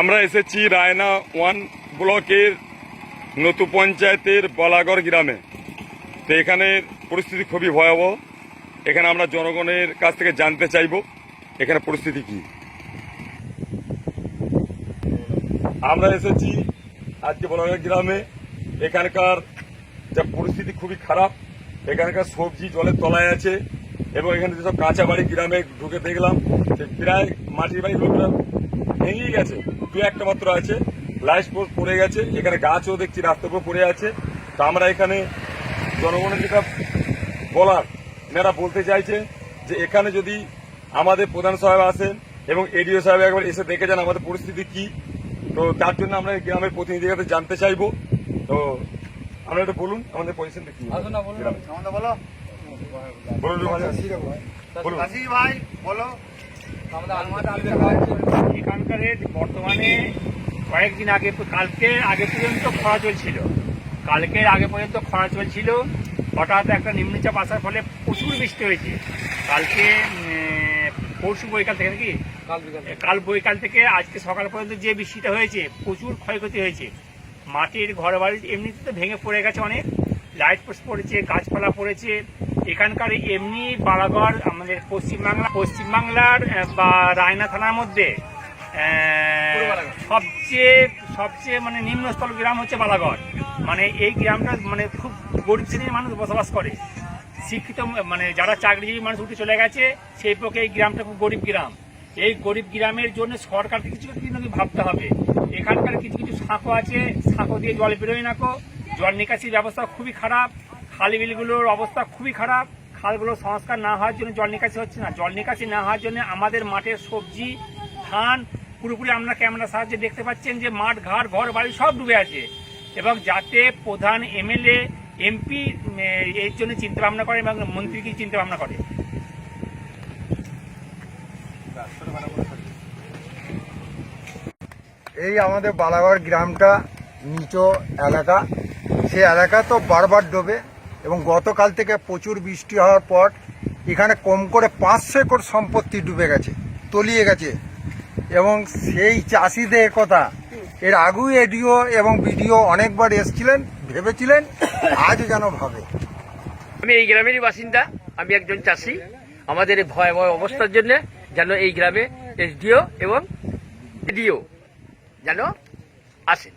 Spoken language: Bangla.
আমরা এসেছি রায়না ওয়ান ব্লকের নতু পঞ্চায়েতের বলাগড় গ্রামে। তো এখানের পরিস্থিতি খুবই ভয়াবহ। এখানে আমরা জনগণের কাছ থেকে জানতে চাইব, এখানে পরিস্থিতি কি। আমরা এসেছি আজকে বলাগড় গ্রামে। এখানকার যা পরিস্থিতি খুবই খারাপ। এখানকার সবজি জলের তলায় আছে এবং এখানে যেসব কাঁচা বাড়ি গ্রামে ঢুকে দেখলাম যে প্রায় মাটির বাড়ি লোকরা ভেঙেই গেছে। দু একটা মাত্র আছে। লাইট পোস্ট পড়ে গেছে। এখানে গাছও দেখছি রাস্তার উপর পড়ে আছে। তো আমরা এখানে জনগণের যেটা বলার এনারা বলতে চাইছে যে এখানে যদি আমাদের প্রধান সাহেব আসেন এবং এডিও সাহেব একবার এসে দেখে যান আমাদের পরিস্থিতি কি তো তার জন্য আমরা গ্রামের প্রতিনিধির কাছে জানতে চাইব। তো আমরা একটু বলুন আমাদের পজিশনটা কি। বলুন। বলুন ভাই বলো। এখানকার বর্তমানে কয়েকদিন আগে কালকে আগে পর্যন্ত খরা চলছিল। কালকের আগে পর্যন্ত খরা চলছিল। হঠাৎ একটা নিম্নচাপ আসার ফলে প্রচুর বৃষ্টি হয়েছে। কালকে পরশু বৈকাল থেকে নাকি? কাল বৈকাল থেকে। আজকে সকাল পর্যন্ত যে বৃষ্টিটা হয়েছে প্রচুর ক্ষয়ক্ষতি হয়েছে। মাটির ঘর বাড়ি এমনিতে তো ভেঙে পড়ে গেছে অনেক। লাইট পোস্ট পড়েছে গাছপালা পড়েছে। এখানকার এমনি বালাগড় আমাদের পশ্চিমবাংলা পশ্চিমবাংলার বা রায়না থানার মধ্যে সবচেয়ে সবচেয়ে মানে নিম্নস্থল গ্রাম হচ্ছে বালাগড় মানে এই গ্রামটা মানে খুব গরিব শ্রেণির মানুষ বসবাস করে। শিক্ষিত মানে যারা চাকরিজীবী মানুষ উঠে চলে গেছে সেই পক্ষে এই গ্রামটা খুব গরিব গ্রাম। এই গরিব গ্রামের জন্য সরকারকে কিছু কিছু ভাবতে হবে। এখানকার কিছু কিছু সাঁকো আছে সাঁকো দিয়ে জল বেরোয় নাকো জল নিকাশির ব্যবস্থা খুবই খারাপ, খাল বিলগুলোর অবস্থা খুবই খারাপ, খালগুলো সংস্কার না হওয়ার জন্য জল নিকাশি হচ্ছে না। জল নিকাশি না হওয়ার জন্য আমাদের মাঠের সবজি, ধান, পুরোপুরি আমরা ক্যামেরার সাহায্যে দেখতে পাচ্ছেন যে মাঠ, ঘাট, ঘর, বাড়ি সব ডুবে আছে। এবং যাতে প্রধান এমএলএ, এমপি এর জন্য চিন্তা ভাবনা করে এবং মন্ত্রী কি চিন্তা ভাবনা করে। এই আমাদের বালাগড় গ্রামটা নিচু এলাকা। সে এলাকা তো বারবার ডোবে এবং গতকাল থেকে প্রচুর বৃষ্টি হওয়ার পর এখানে কম করে পাঁচশো একর সম্পত্তি ডুবে গেছে, তলিয়ে গেছে। এবং সেই চাষিদের কথা, এর আগেও এডিও এবং বিডিও অনেকবার এসছিলেন, ভেবেছিলেন, আজও যেন ভাবে। আমি এই গ্রামেরই বাসিন্দা, আমি একজন চাষি। আমাদের এই ভয়াবহ অবস্থার জন্য যেন এই গ্রামে এসডিও এবং এডিও যেন আসেন।